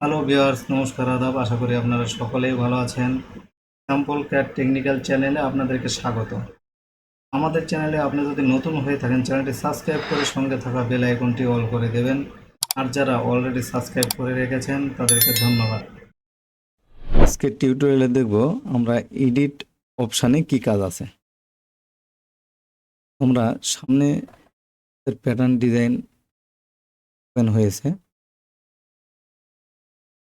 Hello viewers নমস্কার, আদাব। আশা করি আপনারা সকলেই ভালো আছেন। স্যাম্পল ক্যাট টেকনিক্যাল চ্যানেলে আপনাদেরকে স্বাগত। আমাদের চ্যানেলে আপনি যদি নতুন হয়ে থাকেন, চ্যানেলটি সাবস্ক্রাইব করে সঙ্গে থাকা বেল আইকনটি অল করে দেবেন। আর যারা অলরেডি সাবস্ক্রাইব করে রেখেছেন, তাদেরকে ধন্যবাদ। আজকের টিউটোরিয়ালে দেখব আমরা এডিট অপশানে কি কাজ আছে। আমরা সামনে প্যাটার্ন ডিজাইন হয়েছে।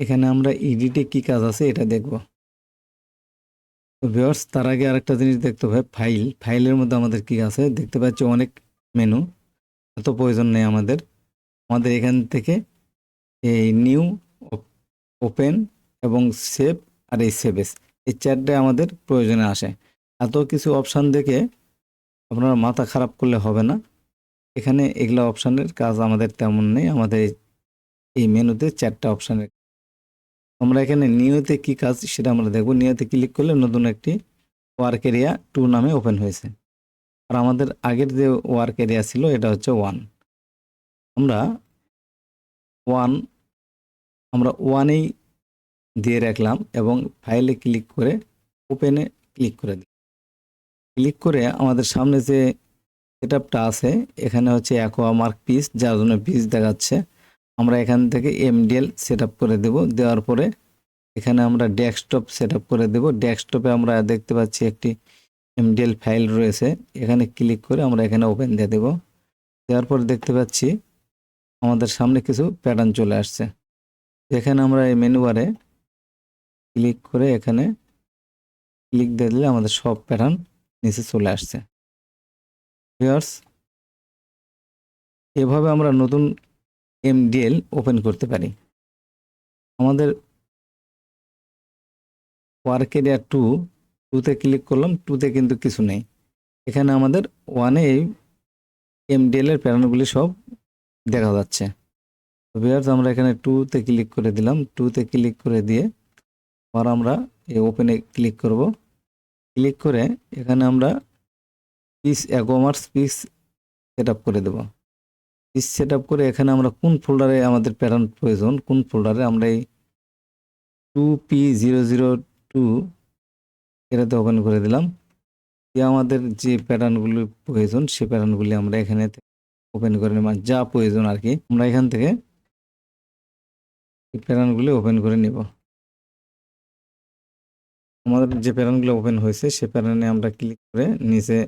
এখানে আমরা এডিটে কি কাজ আছে এটা দেখব। ভিউয়ার্স তার আগে আরেকটা জিনিস দেখতে হবে ফাইল ফাইলের মধ্যে আমাদের কি আছে? দেখতে পাচ্ছি অনেক মেনু এত প্রয়োজন নেই আমাদের। আমাদের এখান থেকে এই নিউ ওপেন এবং সেভ আর এই সেভেস এই চারটে আমাদের প্রয়োজনে আসে। এত কিছু অপশান দেখে আপনারা মাথা খারাপ করলে হবে না। এখানে এগুলা অপশানের কাজ আমাদের তেমন নেই। আমাদের এই মেনুতে চারটা অপশানের আমরা এখানে নিয়তে কি কাজ সেটা আমরা দেখব। নিয়তে ক্লিক করলে নতুন একটি ওয়ার্ক এরিয়া টু নামে ওপেন হয়েছে। আর আমাদের আগের যে ওয়ার্ক এরিয়া ছিল, এটা হচ্ছে ওয়ান আমরা ওয়ান আমরা ওয়ানেই দিয়ে রাখলাম এবং ফাইলে ক্লিক করে ওপেনে ক্লিক করে দিই ক্লিক করে আমাদের সামনে যে সেটআপটা আছে, এখানে হচ্ছে অ্যাকোয়া মার্ক পিস যার জন্য পিস দেখাচ্ছে। আমরা এখান থেকে এমডিএল সেট করে দেব। দেওয়ার পরে এখানে আমরা ডেস্কটপ সেট করে দেব। ডেস্কটপে আমরা দেখতে পাচ্ছি একটি এমডিএল ফাইল রয়েছে। এখানে ক্লিক করে আমরা এখানে ওপেন দিয়ে দেব। দেওয়ার পর দেখতে পাচ্ছি আমাদের সামনে কিছু প্যাটার্ন চলে আসছে। এখানে আমরা এই মেনু বারে ক্লিক করে এখানে ক্লিক দিয়ে দিলে আমাদের সব প্যাটার্ন নিচে চলে আসছে। এভাবে আমরা নতুন এমডিএল ওপেন করতে পারি। আমাদের ওয়ার্ক এরিয়া টু টুতে ক্লিক করলাম টুতে কিন্তু কিছু নেই। এখানে আমাদের ওয়ানে এমডিএল এর প্যাটার্নগুলি সব দেখা যাচ্ছে। ভিউয়ার্স আমরা এখানে টুতে ক্লিক করে দিলাম। টুতে ক্লিক করে দিয়ে আবার আমরা এই ওপেনে ক্লিক করব। ক্লিক করে এখানে আমরা পিস অ্যাকোমার্স পিস সেট করে দেবো। পিস সেট আপ করে এখানে আমরা কোন ফোল্ডারে আমাদের প্যাটার্ন প্রয়োজন? কোন ফোল্ডারে আমরা এই two P zero zero two এটাতে ওপেন করে দিলাম। দিয়ে আমাদের যে প্যাটার্নগুলি প্রয়োজন, সে প্যাটার্নগুলি আমরা এখানে ওপেন করে নিলাম যা প্রয়োজন আর কি, আমরা এখান থেকে এই প্যাটার্নগুলি ওপেন করে নিব। আমাদের যে প্যাটার্নগুলো ওপেন হয়েছে, সে প্যাটার্নে আমরা ক্লিক করে নিচে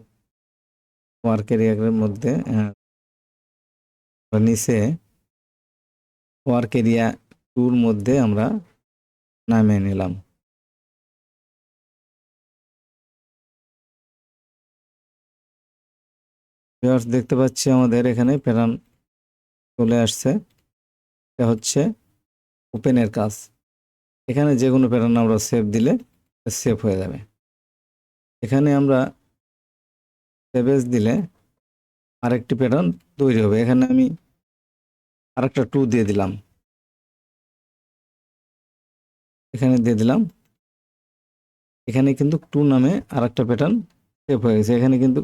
ওয়ার্ক এরিয়ার মধ্যে নিচে ওয়ার্ক এরিয়া টুর মধ্যে আমরা নামিয়ে নিলাম। দেখতে পাচ্ছি আমাদের এখানে প্যাটার্ন চলে আসছে। এটা হচ্ছে ওপেনের কাজ। এখানে যে কোনো প্যাটার্ন আমরা সেভ দিলে সেভ হয়ে যাবে। এখানে আমরা সেভেজ দিলে আরেকটি প্যাটার্ন তৈরি হবে। এখানে আমি আরেকটা টু দিয়ে দিলাম। এখানে দিয়ে দিলাম। এখানে কিন্তু টু নামে আরেকটা প্যাটার্ন সেভ হয়ে গেছে। এখানে কিন্তু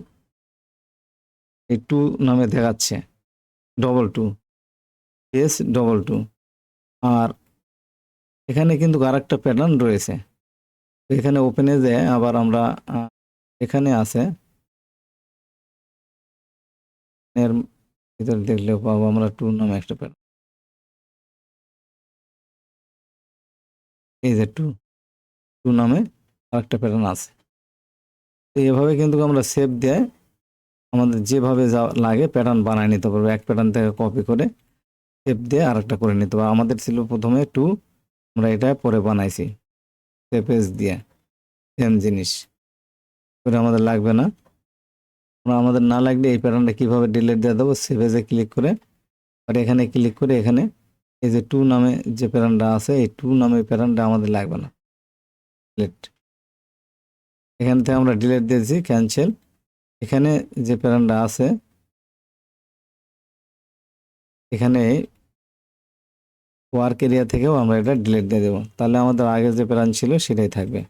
এই টু নামে দেখাচ্ছে। Double two S double two আর এখানে কিন্তু আরেকটা প্যাটার্ন রয়েছে। এখানে ওপেনে যায় আবার আমরা এখানে আছে। এর ভিতরে দেখলেও পাবো আমরা টু নামে একটা প্যাটার্ন এই যে টু টু নামে আরেকটা প্যাটার্ন আছে। তো এভাবে কিন্তু আমরা সেভ দেয় আমাদের যেভাবে যা লাগে প্যাটার্ন বানায় নিতে পারব। এক প্যাটার্ন থেকে কপি করে সেভ দিয়ে আরেকটা করে নিতে পারব। আমাদের ছিল প্রথমে টু আমরা এটা পরে বানাইছি। সেপেজ দিয়ে সেম জিনিস। করে আমাদের লাগবে না। আমাদের না লাগলে এই প্যাটার্নটা কীভাবে ডিলিট দিয়ে দেবো? সেভেজে ক্লিক করে, আর এখানে ক্লিক করে এখানে এই যে টু নামে যে প্যাটার্নটা আছে, এই টু নামে প্যাটার্নটা আমাদের লাগবে না। ডিলেট এখান থেকে আমরা ডিলেট দিয়েছি ক্যান্সেল এখানে যে প্যাটার্নটা আছে, এখানে ওয়ার্ক এরিয়া থেকেও আমরা এটা ডিলিট দিয়ে দেবো। তাহলে আমাদের আগে যে প্যাটার্ন ছিল সেটাই থাকবে।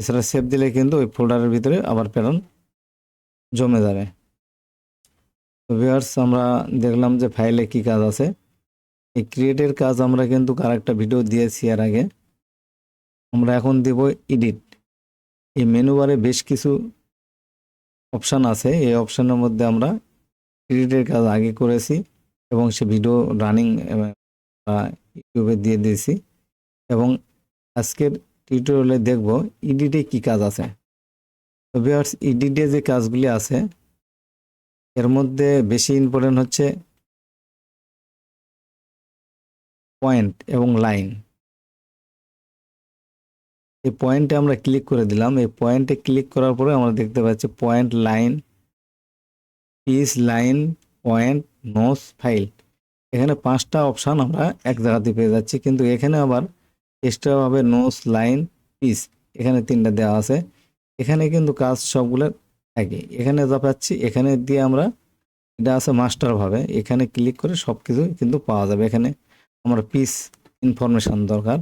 এছাড়া সেভ দিলে কিন্তু ওই ফোল্ডারের ভিতরে আবার প্যাটার্ন জমে যাবে। তো ভিউয়ার্স আমরা দেখলাম যে ফাইলে কি কাজ আছে। এই ক্রিয়েটের কাজ আমরা কিন্তু আরেকটা ভিডিও দিয়েছি এর আগে। আমরা এখন দেব এডিট এই মেনু বারে বেশ কিছু অপশান আছে। এই অপশানের মধ্যে আমরা এডিটের কাজ আগে করেছি এবং সে ভিডিও রানিং ইউটিউবে দিয়ে দিয়েছি। এবং আজকের টিউটোরিয়ালে দেখব এডিটে কি কাজ আছে। তো ভিউয়ার্স এডিটে যে কাজগুলি আছে, এর মধ্যে বেশি ইম্পর্টেন্ট হচ্ছে পয়েন্ট এবং লাইন এই পয়েন্টে আমরা ক্লিক করে দিলাম। এই পয়েন্টে ক্লিক করার পরে আমরা দেখতে পাচ্ছি point line piece line point nose file এখানে পাঁচটা অপশান আমরা এক জায়গাতে পেয়ে যাচ্ছি। কিন্তু এখানে আবার এক্সট্রাভাবে নোস লাইন পিস এখানে তিনটা দেওয়া আছে। এখানে কিন্তু কাজ সবগুলো একই। এখানে যা পাচ্ছি, এখানে দিয়ে আমরা, এটা আছে মাস্টারভাবে এখানে ক্লিক করে সব কিছু কিন্তু পাওয়া যাবে। এখানে আমরা পিস ইনফরমেশন দরকার।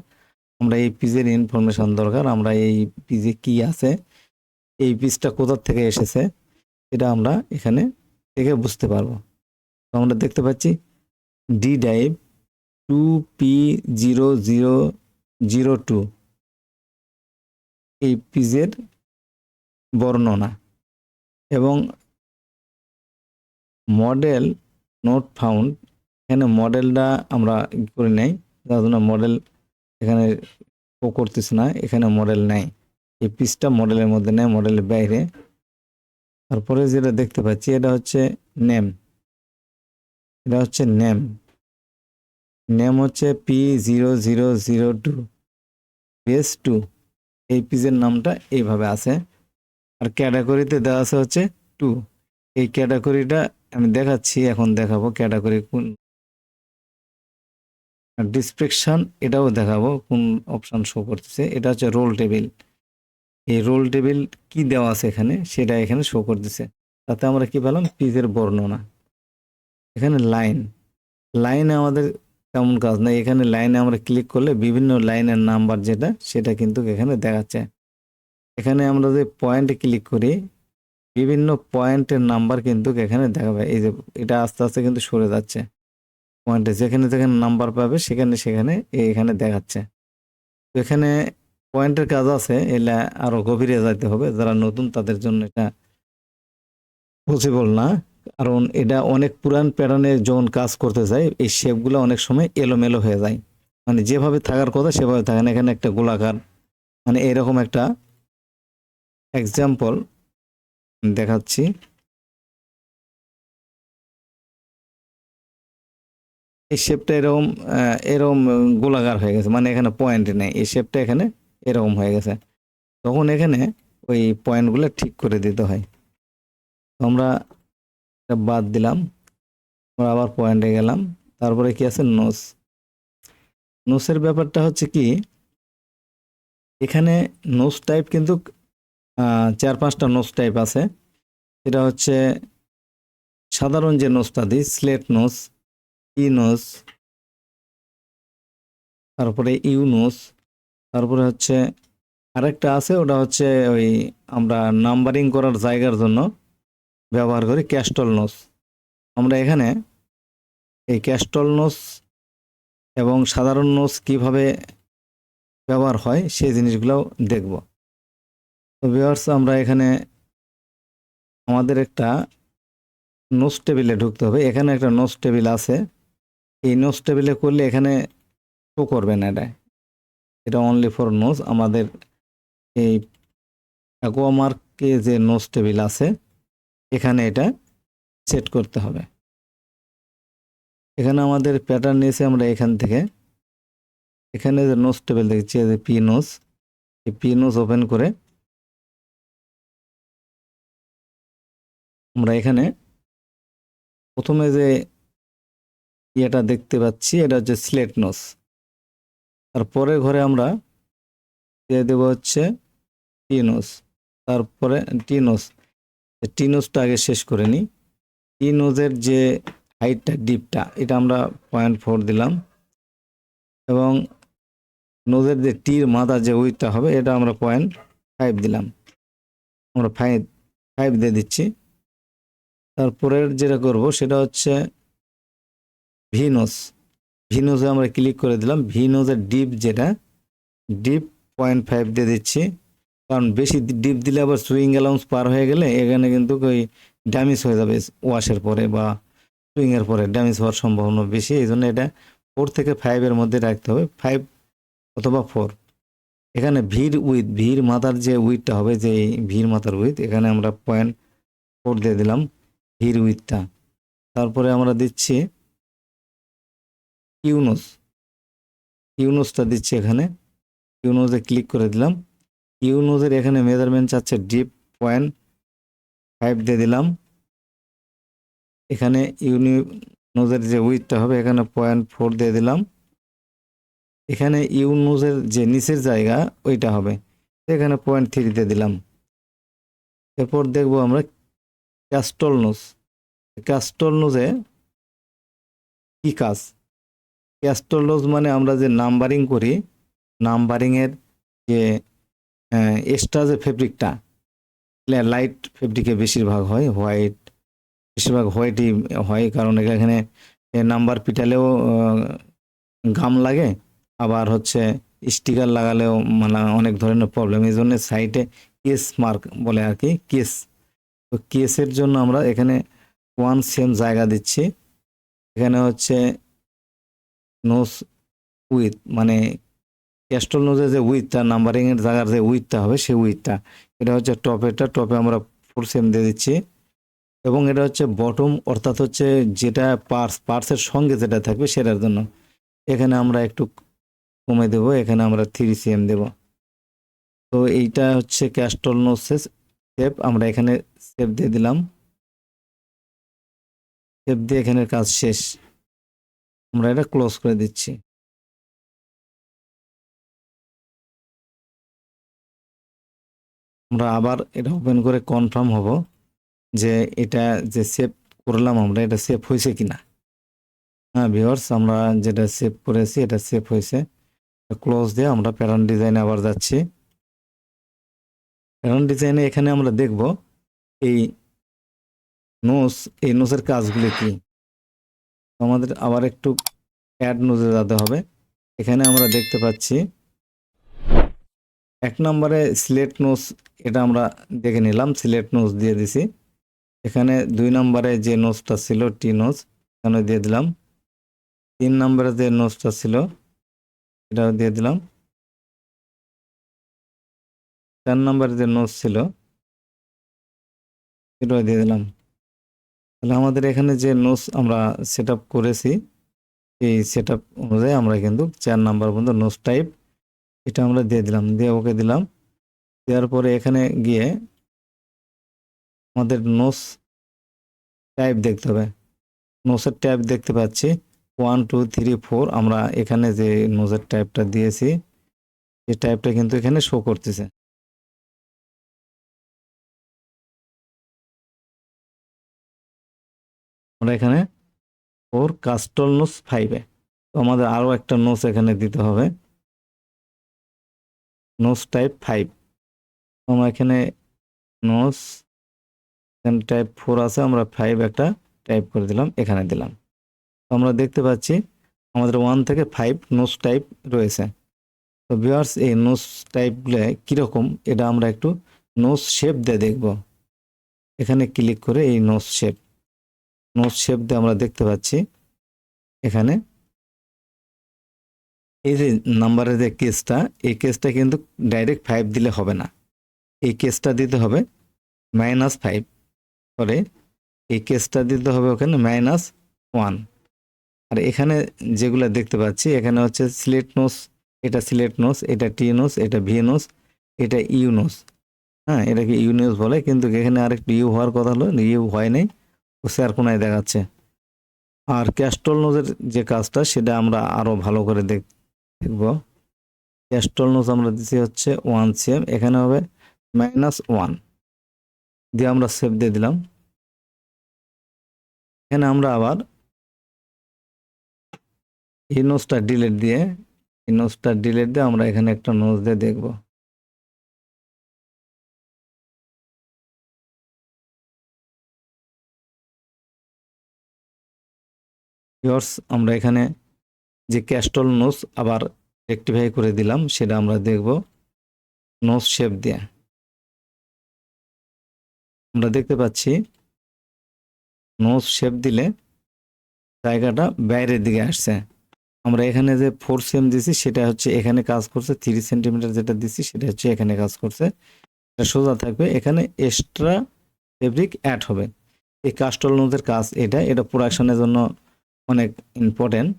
আমরা এই পিজের ইনফরমেশন দরকার। আমরা এই পিজে কি আছে, এই পিসটা কোথার থেকে এসেছে, এটা আমরা এখানে থেকে বুঝতে পারব। তো আমরা দেখতে পাচ্ছি D drive two P zero zero zero two এই পিজের বর্ণনা। এবং মডেল নোট ফাউন্ড এখানে মডেলটা আমরা করে নেই, যার জন্য মডেল এখানে ও করতেছে না, এখানে মডেল নেই। এই পিসটা মডেলের মধ্যে নেই মডেলের বাইরে। তারপরে যেটা দেখতে পাচ্ছি, এটা হচ্ছে নেম এটা হচ্ছে নেম নেম হচ্ছে P zero zero zero two piece two এই পিসের নামটা এইভাবে আছে। আর ক্যাটাগরিতে দেওয়া আছে হচ্ছে টু এই ক্যাটাগরিটা আমি দেখাচ্ছি, এখন দেখাবো ক্যাটাগরি কোন। ডিসক্রিপশন এটাও দেখাবো কোন অপশান শো করতেছে। এটা হচ্ছে রোল টেবিল এই রোল টেবিল কি দেওয়া আছে এখানে? সেটা এখানে শো করতেছে। তাতে আমরা কি পেলাম? পিজের বর্ণনা। এখানে লাইন লাইনে আমাদের তেমন কাজ নাই। এখানে লাইনে আমরা ক্লিক করলে বিভিন্ন লাইনের নাম্বার যেটা, সেটা কিন্তু এখানে দেখাচ্ছে। এখানে আমরা যে পয়েন্টে ক্লিক করি, বিভিন্ন পয়েন্টের নাম্বার কিন্তু এখানে দেখাবে। এই যে এটা আস্তে আস্তে কিন্তু সরে যাচ্ছে। পয়েন্টে যেখানে যেখানে নাম্বার পাবে, সেখানে সেখানে এখানে দেখাচ্ছে। তো এখানে পয়েন্টের কাজ আছে, এলা আরও গভীরে যাইতে হবে। যারা নতুন, তাদের জন্য এটা পসিবল না। কারণ এটা অনেক পুরান প্যাটার্নে যখন কাজ করতে যায়, এই শেপগুলো অনেক সময় এলোমেলো হয়ে যায়। মানে যেভাবে থাকার কথা, সেভাবে থাকে না। এখানে একটা গোলাকার মানে এরকম একটা এক্সাম্পল দেখাচ্ছি। এই শেপটা এরকম এরকম গোলাকার হয়ে গেছে মানে এখানে পয়েন্ট নেই। এই শেপটা এখানে এরকম হয়ে গেছে। তখন এখানে ওই পয়েন্টগুলো ঠিক করে দিতে হয়। আমরা বাদ দিলাম, আমরা আবার পয়েন্টে গেলাম। তারপরে কি আছে? নোস নোসের ব্যাপারটা হচ্ছে কি, এখানে নোস টাইপ কিন্তু চার পাঁচটা নোস টাইপ আছে। এটা হচ্ছে সাধারণ যে নোসটা দিই স্লেট নোস ই নোস তারপরে ইউ নোস তারপরে হচ্ছে আরেকটা আছে, ওটা হচ্ছে ওই আমরা নাম্বারিং করার জায়গার জন্য ব্যবহার করি ক্যাস্টল নোস আমরা এখানে এই ক্যাস্টল নোস এবং সাধারণ নোস কীভাবে ব্যবহার হয়, সেই জিনিসগুলো দেখব। তো আমরা এখানে আমাদের একটা নোস টেবিলে ঢুকতে হবে। এখানে একটা নোস টেবিল আছে। এই নোস টেবিলে করলে এখানে শো করবে না এটা। এটা অনলি ফর নোস আমাদের এই অ্যাকোয়ামার্কে যে নোস টেবিল আছে, এখানে এটা সেট করতে হবে। এখানে আমাদের প্যাটার্ন নিয়েছে আমরা এখান থেকে। এখানে যে নোস টেবিল দেখছি যে পি নোস এই পি নোস ওপেন করে আমরা এখানে প্রথমে যে ইয়েটা দেখতে পাচ্ছি, এটা হচ্ছে স্লেট নোস তারপরে ঘরে আমরা দিয়ে দেবো হচ্ছে টিনোস তারপরে টিনোস টিনোসটা আগে শেষ করে নিই। টিনোজের যে হাইটটা ডিপটা এটা আমরা পয়েন্ট ফোর দিলাম। এবং নোজের যে টির মাথা যে উইথটা হবে, এটা আমরা পয়েন্ট ফাইভ দিলাম। আমরা ফাইভ ফাইভ দিয়ে দিচ্ছি। তারপরের যেটা করব সেটা হচ্ছে ভিনোস। ভি নোজে আমরা ক্লিক করে দিলাম। ভি নোজের ডিপ যেটা ডিপ পয়েন্ট ফাইভ দিয়ে দিচ্ছি। কারণ বেশি ডিপ দিলে আবার সুইং অ্যালাউন্স পার হয়ে গেলে এখানে কিন্তু ওই ড্যামেজ হয়ে যাবে ওয়াশের পরে বা সুইংয়ের পরে ড্যামেজ হওয়ার সম্ভাবনা বেশি। এই জন্য এটা ফোর থেকে ফাইভের মধ্যে রাখতে হবে। ফাইভ অথবা ফোর এখানে ভিড় উইথ ভিড় মাথার যে উইথটা হবে, যে ভিড় মাথার উইথ এখানে আমরা পয়েন্ট ফোর দিয়ে দিলাম। ভিড় উইথটা তারপরে আমরা দিচ্ছি ইউনোস। ইউনোসটা দিচ্ছি এখানে। ইউনোজে ক্লিক করে দিলাম। ইউনোজের এখানে মেজারমেন্ট চাচ্ছে ডিপ পয়েন্ট ফাইভ দিয়ে দিলাম। এখানে ইউনিনোজের যে উইথটা হবে, এখানে পয়েন্ট ফোর দিয়ে দিলাম। এখানে ইউনোজের যে নিচের জায়গা, ওইটা হবে। এখানে পয়েন্ট থ্রি দিয়ে দিলাম। এরপর দেখব আমরা ক্যাস্টল নোজ ক্যাস্টল নোজে কি কাজ? ক্যাস্টল নোজ মানে আমরা যে নাম্বারিং করি নাম্বারিংয়ের যে এক্সট্রা যে ফেব্রিকটা লাইট ফেব্রিকে বেশিরভাগ হয় হোয়াইট বেশিরভাগ হোয়াইটই হয়, কারণ এখানে নাম্বার পিটালেও গাম লাগে, আবার হচ্ছে স্টিকার লাগালেও মানে অনেক ধরনের প্রবলেম এই জন্য সাইটে কেস মার্ক বলে আর কি কেস তো কেসের জন্য আমরা এখানে ওয়ান সেম জায়গা দিচ্ছি। এখানে হচ্ছে নোস উইথ মানে ক্যাস্টল নোজে যে উইথটা নাম্বারিংয়ের জায়গার যে উইথটা হবে, সেই উইথটা এটা হচ্ছে টপেরটা টপে আমরা ফোর সেম দিয়ে দিচ্ছি। এবং এটা হচ্ছে বটম অর্থাৎ হচ্ছে যেটা পার্স পার্সের সঙ্গে যেটা থাকবে সেটার জন্য। এখানে আমরা একটু কমে দেব, এখানে আমরা থ্রি সিএম দেব। তো এইটা হচ্ছে ক্যাস্টল নোসেস সেপ আমরা এখানে সেপ দিয়ে দিলাম। সেপ দিয়ে এখানের কাজ শেষ। আমরা এটা ক্লোজ করে দিচ্ছি। আমরা আবার এটা ওপেন করে কনফার্ম হব যে এটা যে সেভ করলাম আমরা, এটা সেভ হয়েছে কিনা। হ্যাঁ ভিওর্স আমরা যেটা সেভ করেছি, এটা সেভ হয়েছে। ক্লোজ দিয়ে আমরা প্যাটার্ন ডিজাইনে আবার যাচ্ছি। প্যাটার্ন ডিজাইনে এখানে আমরা দেখব এই নোস এই নোসের কাজগুলি কি। আমাদের আবার একটু অ্যাড নোজে যেতে হবে। এখানে আমরা দেখতে পাচ্ছি এক নম্বরে সিলেট নোস এটা আমরা দেখে নিলাম সিলেট নোস দিয়ে দিছি। এখানে দুই নম্বরে যে নোসটা ছিল টি নোস এখানে দিয়ে দিলাম। তিন নম্বরে যে নোসটা ছিল, এটাও দিয়ে দিলাম। চার নম্বরে যে নোস ছিল এটাও দিয়ে দিলাম। তাহলে আমাদের এখানে যে নোস আমরা সেট করেছি, এই সেট অনুযায়ী আমরা কিন্তু চার নাম্বার পর্যন্ত নোস টাইপ এটা আমরা দিয়ে দিলাম, দিয়ে ওকে দিলাম। দেওয়ার পরে এখানে গিয়ে আমাদের নোস টাইপ দেখতে হবে। নোসের ট্যাব দেখতে পাচ্ছি। ওয়ান টু থ্রি ফোর আমরা এখানে যে নোজের টাইপটা দিয়েছি, এই টাইপটা কিন্তু এখানে শো করতেছে। আমরা এখানে ফোর কাস্টল নোস ফাইভে তো আমাদের আরও একটা নোস এখানে দিতে হবে। নোস টাইপ ফাইভ আমরা এখানে নোস এখানে টাইপ ফোর আছে, আমরা ফাইভ একটা টাইপ করে দিলাম, এখানে দিলাম। আমরা দেখতে পাচ্ছি আমাদের ওয়ান থেকে ফাইভ নোস টাইপ রয়েছে। তো ভিউয়ার্স এই নোস টাইপগুলো কীরকম, এটা আমরা একটু নোস শেপ দিয়ে দেখব। এখানে ক্লিক করে এই নোস শেপ নোস শেপ দিয়ে আমরা দেখতে পাচ্ছি। এখানে এই যে নাম্বারের যে কেসটা এই কেসটা কিন্তু ডাইরেক্ট ফাইভ দিলে হবে না। এই কেসটা দিতে হবে মাইনাস ফাইভ পরে এই কেসটা দিতে হবে ওখানে মাইনাস ওয়ান আর এখানে যেগুলো দেখতে পাচ্ছি, এখানে হচ্ছে সিলেট নোস এটা সিলেট নোস এটা টি নোস এটা ভি নোস এটা ইউনোস হ্যাঁ এটাকে ইউনোস বলে, কিন্তু এখানে আরেকটু ইউ হওয়ার কথা হলো ইউ হয় নাই। ও স্যার কোনায় দেখাচ্ছে। আর ক্যাস্টল নোজের যে কাজটা, সেটা আমরা আরও ভালো করে দেখ, দেখব। ক্যাস্টল নোজ আমরা দিচ্ছি হচ্ছে ওয়ান সিএম, এখানে হবে মাইনাস ওয়ান। দিয়ে আমরা সেভ দিয়ে দিলাম। এখানে আমরা আবার এই নোজটা ডিলেট দিয়ে, এই নোজটা ডিলেট দিয়ে আমরা এখানে একটা নোজ দিয়ে দেখব। ভিউয়ার্স আমরা এখানে যে ক্যাস্টল নোস আবার রেক্টিফাই করে দিলাম, সেটা আমরা দেখব নোস শেপ দিয়ে। আমরা দেখতে পাচ্ছি নোস শেপ দিলে জায়গাটা বাইরের দিকে আসছে। আমরা এখানে যে ফোর সেম দিছি, সেটা হচ্ছে এখানে কাজ করছে থ্রি সেন্টিমিটার যেটা দিছি, সেটা হচ্ছে এখানে কাজ করছে। এটা সোজা থাকবে, এখানে এক্সট্রা ফেব্রিক অ্যাড হবে। এই কাস্টল নোজের কাজ এটা এটা প্রোডাকশনের জন্য অনেক ইম্পর্টেন্ট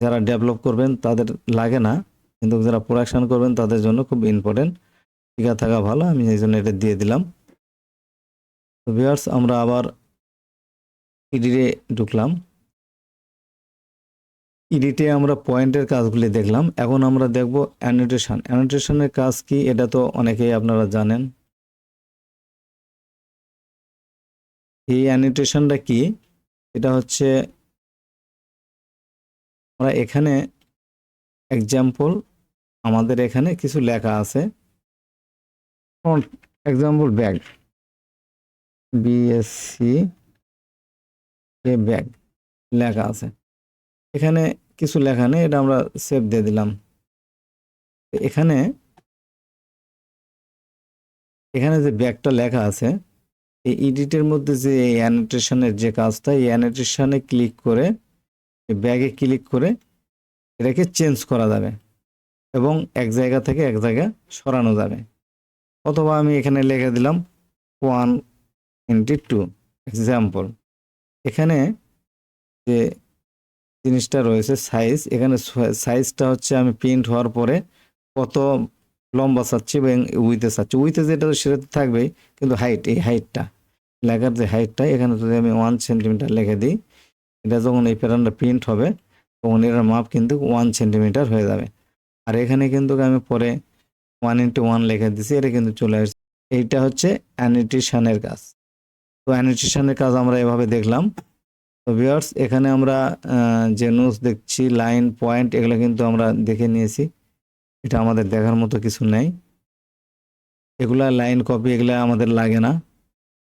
যারা ডেভেলপ করবেন তাদের লাগে না, কিন্তু যারা প্রোডাকশন করবেন তাদের জন্য খুব ইম্পর্টেন্ট টিকা থাকা ভালো, আমি এই জন্য এটা দিয়ে দিলাম। তো ভিউয়ার্স আমরা আবার ইডিটে ঢুকলাম। ইডিটে আমরা পয়েন্টের কাজগুলি দেখলাম। এখন আমরা দেখব অ্যানোটেশন অ্যানোটেশনের কাজ কি, এটা তো অনেকেই আপনারা জানেন। এই অ্যানোটেশনটা কি? এটা হচ্ছে আমরা এখানে এক্সাম্পল আমাদের এখানে কিছু লেখা আছে। Example bag BSC A bag লেখা আছে। এখানে কিছু লেখা নেই, এটা আমরা সেভ দিয়ে দিলাম। এখানে এখানে যে ব্যাগটা লেখা আছে, এই এডিটের মধ্যে যে অ্যানোটেশনের যে কাজটা, এই অ্যানোটেশনে ক্লিক করে ব্যাগে ক্লিক করে এটাকে চেঞ্জ করা যাবে এবং এক জায়গা থেকে এক জায়গা সরানো যাবে। অথবা আমি এখানে লিখে দিলাম ওয়ান ইন্টি টু এক্সাম্পল এখানে যে জিনিসটা রয়েছে সাইজ এখানে সাইজটা হচ্ছে আমি প্রিন্ট হওয়ার পরে কত লম্বা চাচ্ছি এবং উইতে চাচ্ছি। উইতে যেটা সেটা তো থাকবেই, কিন্তু হাইট এই হাইটটা লেখার যে হাইটটা এখানে যদি আমি ওয়ান সেন্টিমিটার লেখে দিই এটা যখন এই প্যাটার্নটা প্রিন্ট হবে, তখন এটার মাপ কিন্তু ওয়ান সেন্টিমিটার হয়ে যাবে। আর এখানে কিন্তু আমি পরে ওয়ান ইন্টু ওয়ান লিখে দিছি, এটা কিন্তু চলে আসছে। এইটা হচ্ছে অ্যানিটেশনের কাজ। তো অ্যানিটেশনের কাজ আমরা এভাবে দেখলাম। তো ভিউয়ার্স এখানে আমরা যে নোটস দেখছি লাইন পয়েন্ট এগুলো কিন্তু আমরা দেখে নিয়েছি। এটা আমাদের দেখার মতো কিছু নেই। এগুলা লাইন কপি এগুলা আমাদের লাগে না।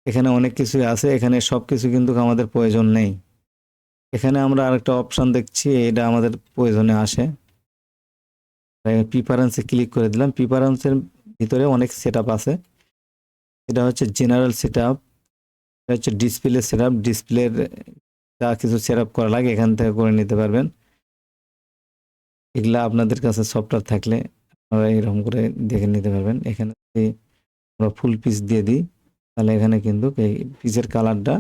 এখানে অনেক কিছুই আছে, এখানে সব কিছু কিন্তু আমাদের প্রয়োজন নেই। এখানে আমরা আরেকটা অপশান দেখছি, এটা আমাদের প্রয়োজনে আসে। প্রিফারেন্সে ক্লিক করে দিলাম। প্রিফারেন্সের ভিতরে অনেক সেট আছে। এটা হচ্ছে জেনারেল সেট এটা হচ্ছে ডিসপ্লে সেট আপ ডিসপ্লের যা কিছু সেট করা লাগে এখান থেকে করে নিতে পারবেন। এগুলা আপনাদের কাছে সফটওয়্যার থাকলে আপনারা এরকম করে দেখে নিতে পারবেন। এখানে যদি আমরা ফুল পিস দিয়ে দিই, তাহলে এখানে কিন্তু এই পিসের কালারটা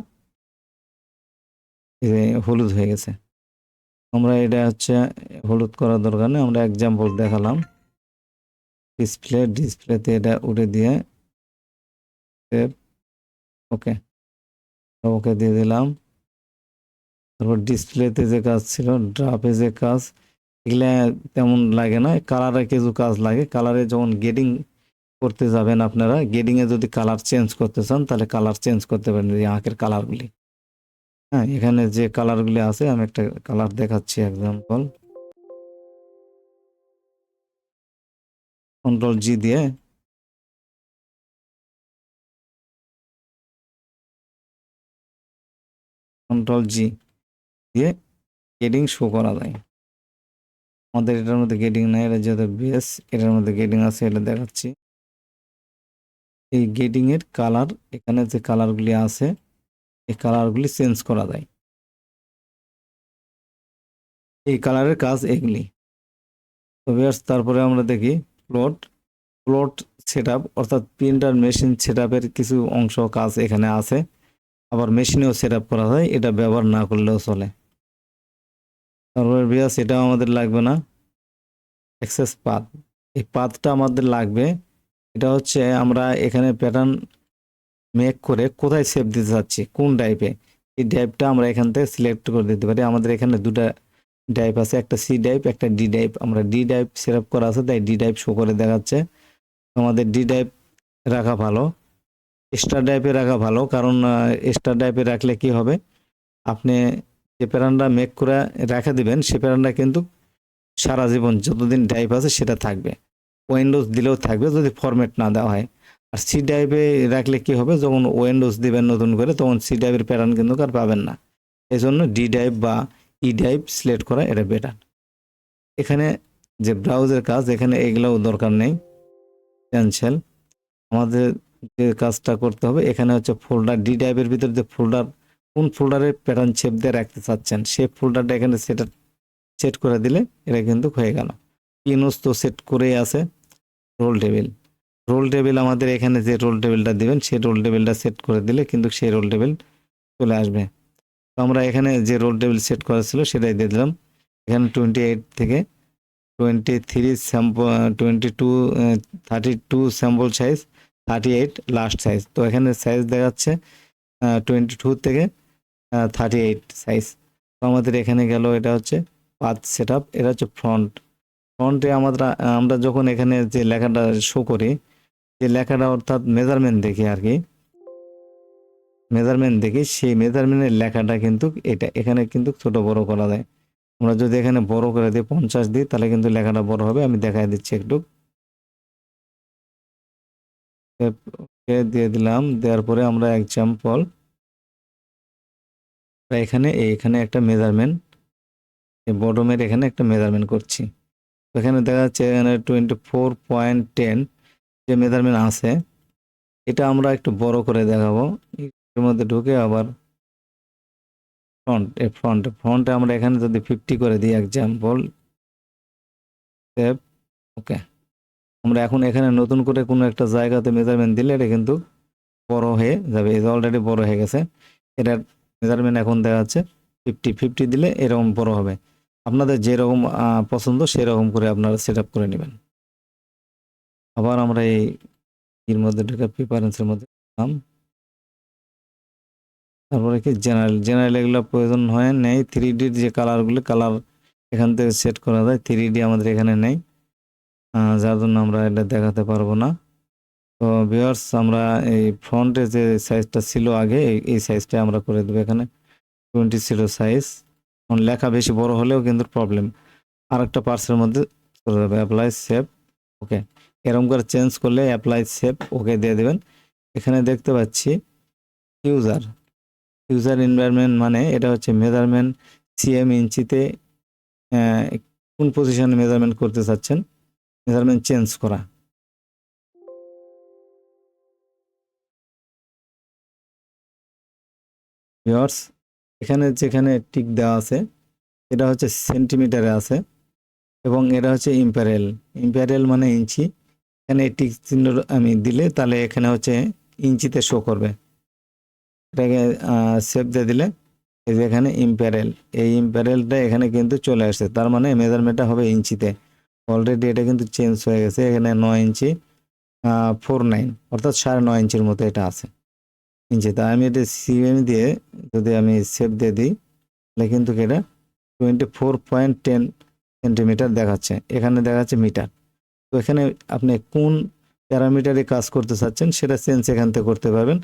হলুদ হয়ে গেছে। আমরা এটা হচ্ছে হলুদ করার দরকার নেই, আমরা এক্সাম্পল দেখালাম। ডিসপ্লে ডিসপ্লেতে এটা উঠে দিয়ে ওকে ওকে দিয়ে দিলাম। তারপর ডিসপ্লেতে যে কাজ ছিল ড্রাফে যে কাজ, এগুলো তেমন লাগে না কালারে কিছু কাজ লাগে। কালারে যখন গেডিং করতে যাবেন আপনারা গেডিংয়ে যদি কালার চেঞ্জ করতে চান, তাহলে কালার চেঞ্জ করতে পারেন, এই আঁকের কালারগুলি হ্যাঁ এখানে যে কালারগুলি আছে, আমি একটা কালার দেখাচ্ছি এক্সাম্পল কন্ট্রোল জি দিয়ে। কন্ট্রোল জি দিয়ে গেডিং শো করা যায়। আমাদের এটার মধ্যে গেডিং নাই, এটা যেহেতু বেস এটার মধ্যে গেডিং আছে, এটা দেখাচ্ছি। এই গেডিং এর কালার এখানে যে কালারগুলি আছে এই কালারগুলি চেঞ্জ করা যায়। এই কালারের কাজ এগুলি। তো viewers, তারপরে আমরা দেখি প্লট। প্লট সেট অর্থাৎ প্রিন্টার মেশিন সেট কিছু অংশ কাজ এখানে আছে। আবার মেশিনেও সেট করা যায় এটা ব্যবহার না করলেও চলে। তারপরে বিয়াস এটাও আমাদের লাগবে না। এক্সেস পাত এই পাতটা আমাদের লাগবে। এটা হচ্ছে আমরা এখানে প্যাটার্ন মেক করে কোথায় সেভ দিতে চাচ্ছি কোন টাইপে এই টাইপটা আমরা এখান থেকে সিলেক্ট করে দিতে পারি। আমাদের এখানে দুটা ড্রাইভ আছে, একটা সি ডাইপ একটা ডি ডাইপ আমরা ডি ডাইপ সেট করা আছে, তাই ডি ডাইপ শো করে দেখাচ্ছে। আমাদের ডি ডাইপ রাখা ভালো। স্টার ডাইপে রাখা ভালো, কারণ স্টার ডাইপে রাখলে কি হবে? আপনি যে প্যারানটা মেক করে রেখে দিবেন, সে প্যারানটা কিন্তু সারা জীবন যতদিন ডাইপ আছে সেটা থাকবে। উইন্ডোজ দিলেও থাকবে, যদি ফরম্যাট না দেওয়া হয়। আর সি ড্রাইভে রাখলে কি হবে? যখন উইন্ডোজ দিবেন নতুন করে, তখন সি ড্রাইভের প্যাটার্ন কিন্তু আর পাবেন না। এই জন্য ডি ড্রাইভ বা ই ড্রাইভ সিলেক্ট করা এটা বেটার এখানে যে ব্রাউজের কাজ, এখানে এগুলোও দরকার নেই। ক্যান্সেল আমাদের যে কাজটা করতে হবে, এখানে হচ্ছে ফোল্ডার ডি টাইপের ভিতরে যে ফোল্ডার কোন ফোল্ডারে প্যাটার্ন শেপ দিয়ে রাখতে চাচ্ছেন, সেই ফোল্ডারটা এখানে সেটা সেট করে দিলে এটা কিন্তু হয়ে গেল। পিনোস তো সেট করেই আছে। রোল টেবিল রোল টেবিল আমাদের এখানে যে রোল টেবিলটা দিবেন, সেই রোল টেবিলটা সেট করে দিলে কিন্তু সেই রোল টেবিল চলে আসবে। তো আমরা এখানে যে রোল টেবিল সেট করা ছিল সেটাই দিয়ে দিলাম। এখানে টোয়েন্টি এইট থেকে twenty three sample twenty two thirty two sample size thirty eight last size তো এখানে সাইজ দেখাচ্ছে টোয়েন্টি টু থেকে থার্টি এইট সাইজ তো আমাদের এখানে গেল, এটা হচ্ছে পাঁচ সেট আপ এটা হচ্ছে ফ্রন্ট ফ্রন্টে আমরা আমরা যখন এখানে যে লেখাটা শো করি যে লেখাটা অর্থাৎ মেজারমেন্ট দেখি আর কি। মেজারমেন্ট দেখি সেই মেজারমেন্টের লেখাটা কিন্তু এটা, এখানে কিন্তু ছোট বড় করা যায়। আমরা যদি এখানে বড় করে দিই পঞ্চাশ দিই, তাহলে কিন্তু লেখাটা বড় হবে, আমি দেখাই দিচ্ছি একটু। দিয়ে দিলাম, দেওয়ার পরে আমরা এক্সাম্পল এখানে এখানে একটা মেজারমেন্ট এই বটমের এখানে একটা মেজারমেন্ট করছি। এখানে দেখা যাচ্ছে এখানে টোয়েন্টি ফোর পয়েন্ট টেন যে মেজারমেন্ট আছে, এটা আমরা একটু বড় করে দেখাবো। এর মধ্যে ঢুকে আবার ফ্রন্ট এ ফ্রন্ট ফ্রন্টে আমরা এখানে যদি ফিফটি করে দিই এক্সাম্পল ওকে আমরা এখন এখানে নতুন করে কোনো একটা জায়গাতে মেজারমেন্ট দিলে এটা কিন্তু বড় হয়ে যাবে, এটা অলরেডি বড় হয়ে গেছে। এটার মেজারমেন্ট এখন দেখা যাচ্ছে ফিফটি ফিফটি দিলে এরকম বড় হবে। আপনাদের যেরকম পছন্দ সেরকম করে আপনারা সেট করে নেবেন। আবার আমরা এই এর মধ্যে ঢুকে প্রিফারেন্সের মধ্যে দিলাম। তারপরে কি? জেনারেল জেনারেল এগুলো প্রয়োজন হয়, নেই। থ্রি ডির যে কালারগুলো কালার এখান থেকে সেট করা যায় থ্রি ডি আমাদের এখানে নেই। যার জন্য আমরা এটা দেখাতে পারব না। তো ভিউয়ার্স আমরা এই ফ্রন্টে যে সাইজটা ছিল আগে, এই- সাইজটা আমরা করে দেবো এখানে। টোয়েন্টি ছিল সাইজ লেখা বেশি বড় হলেও কিন্তু প্রবলেম আর একটা পার্সের মধ্যে চলে যাবে। অ্যাপ্লাই সেভ ওকে এরকম করে চেঞ্জ করলে অ্যাপ্লাই সেভ ওকে দিয়ে দেবেন। এখানে দেখতে পাচ্ছি ইউজার ইউজার এনভায়রনমেন্ট মানে এটা হচ্ছে মেজারমেন্ট সিএম ইঞ্চিতে কোন পজিশনে মেজারমেন্ট করতে চাচ্ছেন? মেজারমেন্ট চেঞ্জ করা। ভিউয়ার্স এখানে যেখানে টিক দেওয়া আছে, এটা হচ্ছে সেন্টিমিটারে আছে এবং এটা হচ্ছে ইম্প্যারেল ইম্প্যারেল মানে ইঞ্চি। এখানে টিক চিহ্ন আমি দিলে তাহলে এখানে হচ্ছে ইঞ্চিতে শো করবে। এটাকে সেভ দিয়ে দিলে এই যে এখানে ইম্প্যারেল এই ইম্প্যারেলটা এখানে কিন্তু চলে আসছে। তার মানে মেজারমেন্টটা হবে ইঞ্চিতে। অলরেডি এটা কিন্তু চেঞ্জ হয়ে গেছে। এখানে নয় ইঞ্চি ফোর নাইন অর্থাৎ সাড়ে নয় ইঞ্চির মতো এটা আছে। ইঞ্চি, তা আমি এটা সিএম দিয়ে যদি আমি সেভ দিয়ে দিই, তাহলে কিন্তু এটা twenty four point ten centimetre দেখাচ্ছে। এখানে দেখাচ্ছে মিটার তো এখানে আপনি কোন প্যারামিটারে কাজ করতে চাচ্ছেন সেটা চেঞ্জ এখান থেকে করতে পারবেন।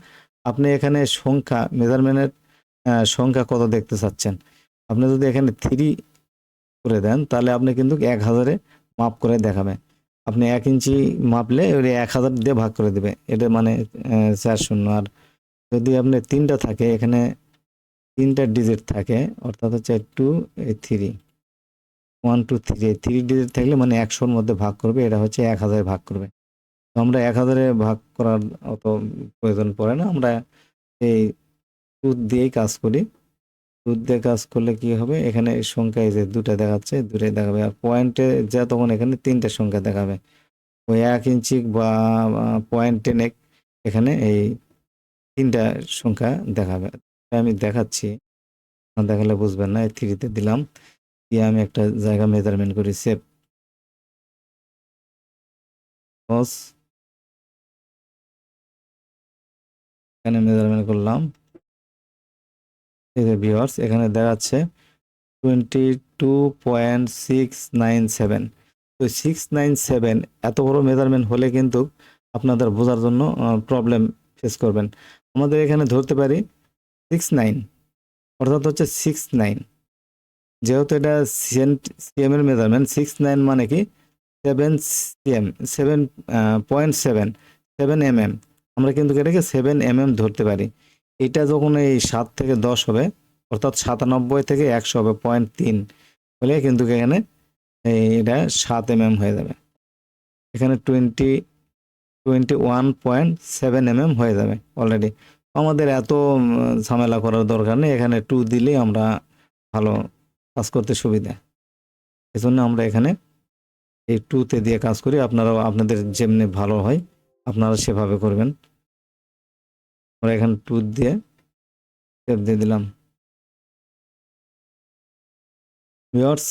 আপনি এখানে সংখ্যা মেজারমেন্টের সংখ্যা কত দেখতে চাচ্ছেন? আপনি যদি এখানে থ্রি করে দেন, তাহলে আপনি কিন্তু এক হাজারে মাপ করে দেখাবে। আপনি এক ইঞ্চি মাপলে ওই এক হাজার দিয়ে ভাগ করে দেবে। এটা মানে চার শূন্য। আর যদি আপনি তিনটা থাকে, এখানে তিনটা ডিজিট থাকে, অর্থাৎ হচ্ছে two three one two three three digit থাকলে মানে একশোর মধ্যে ভাগ করবে, এটা হচ্ছে এক হাজারে ভাগ করবে। তো আমরা এক হাজারে ভাগ করার অত প্রয়োজন পড়ে না, আমরা এই সুদ দিয়েই কাজ করি। সুদ দিয়ে কাজ করলে কি হবে, এখানে সংখ্যা এই যে দুটা দেখাচ্ছে দুটাই দেখাবে, আর পয়েন্টে যা তখন এখানে তিনটে সংখ্যা দেখাবে। ওই এক ইঞ্চি বা পয়েন্ট টেন এখানে এই তিনটা সংখ্যা দেখাবে। আমি দেখাচ্ছি দেখালে বুঝবেন না, এই থ্রিতে দিলাম। দিয়ে আমি একটা জায়গা মেজারমেন্ট করি সেভ এখানে মেজারমেন্ট করলাম। এই যে ভিউয়ার্স এখানে দেখাচ্ছে twenty two point six nine seven তো সিক্স নাইন সেভেন এত বড় মেজারমেন্ট হলে কিন্তু আপনাদের বোঝার জন্য প্রবলেম ফেস করবেন। আমাদের এখানে ধরতে পারি সিক্স নাইন অর্থাৎ হচ্ছে সিক্স নাইন যেহেতু এটা সিএম এর মেজারমেন্ট সিক্স নাইন মানে কি? Seven CM seven point seven seven M M আমরা কিন্তু এটাকে সেভেন এম এম ধরতে পারি। এটা যখন এই সাত থেকে দশ হবে, অর্থাৎ সাতানব্বই থেকে একশো হবে পয়েন্ট তিন, হলে কিন্তু এখানে এটা সাত এম এম হয়ে যাবে। এখানে twenty twenty one point seven M M হয়ে যাবে অলরেডি আমাদের এত ঝামেলা করার দরকার নেই। এখানে টু দিলেই আমরা ভালো কাজ করতে সুবিধা। এজন্য আমরা এখানে এই টুতে দিয়ে কাজ করি। আপনারাও আপনাদের যেমনি ভালো হয়, আপনারা সেভাবে করবেন। আমরা এখানে টু দিয়ে সেভ দিয়ে দিলাম। ভিউয়ার্স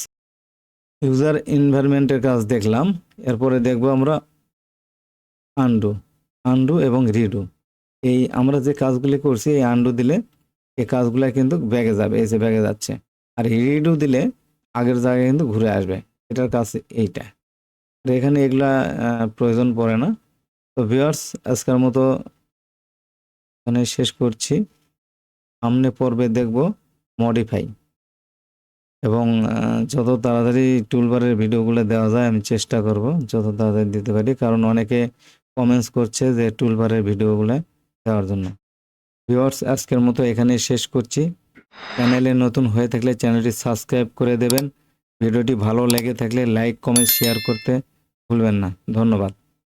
ইউজার এনভায়রনমেন্টের কাজ দেখলাম। এরপরে দেখব আমরা আন্ডু আন্ডু এবং রিডু এই আমরা যে কাজগুলি করছি, এই আন্ডু দিলে এই কাজগুলো কিন্তু ব্যাগে যাবে, এই যে ব্যাগে যাচ্ছে। আর রিডু দিলে আগের জায়গায় কিন্তু ঘুরে আসবে। এটার কাজ এইটা। আর এখানে এগুলা প্রয়োজন পড়ে না। তো ভিউয়ার্স আজকের মতো এখানে শেষ করছি। সামনে পর্বে দেখব মডিফাই এবং যত তাড়াতাড়ি টুলবারের ভিডিওগুলো দেওয়া যায়, আমি চেষ্টা করব যত তাড়াতাড়ি দিতে পারি। কারণ অনেকে কমেন্টস করছে যে টুলবারের ভিডিওগুলো দেওয়ার জন্য। ভিউয়ার্স আজকের মতো এখানে শেষ করছি। চ্যানেলে নতুন হয়ে থাকলে চ্যানেলটি সাবস্ক্রাইব করে দেবেন। ভিডিওটি ভালো লেগে থাকলে লাইক, কমেন্ট, শেয়ার করতে ভুলবেন না। ধন্যবাদ।